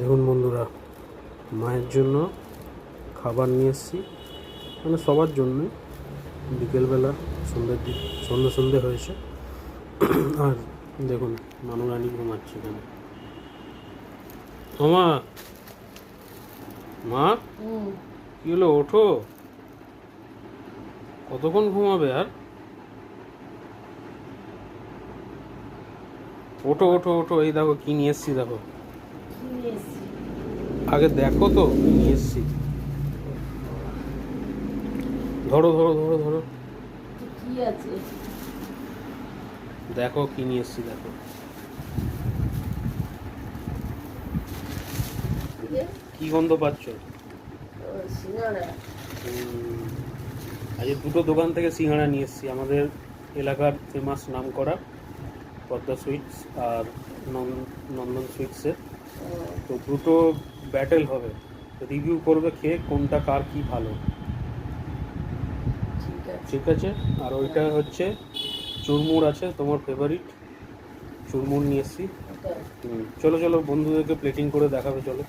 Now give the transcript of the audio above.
দেখুন বন্ধুরা মায়ের জন্য খাবার নিয়ে এসেছি। মানে সবার জন্য বিকেলবেলা সন্ধ্যের দিক সন্ধে সন্ধে হয়েছে। আর দেখুন মানু রানী ঘুমাচ্ছে এখানে। মা মা কি হলো? ওঠো। কতক্ষণ ঘুমাবে আর? ওঠো ওঠো ওঠো। এই দেখো কি নিয়ে এসছি দেখো। আগে দেখো তো নিয়ে এসছি। ধরো ধরো ধরো ধরো। কি আছে? দেখো কি নিয়ে এসছি দেখো। কি গন্ধ পাচ্ছ? আজকে দুটো দোকান থেকে সিঙ্গাড়া নিয়ে এসেছি। আমাদের এলাকার ফেমাস নাম করা পদ্মা সুইটস আর নন- নন্দন সুইটসের। তো দুটো ব্যাটেল হবে। রিভিউ করবে খেয়ে কোনটা কার কি ভালো। ঠিক আছে। আর ওইটা হচ্ছে চুরমুর আছে তোমার ফেভারিট চুরমুর নিয়ে এসেছি। চলো চলো বন্ধুদেরকে প্লেটিং করে দেখাবে চলো।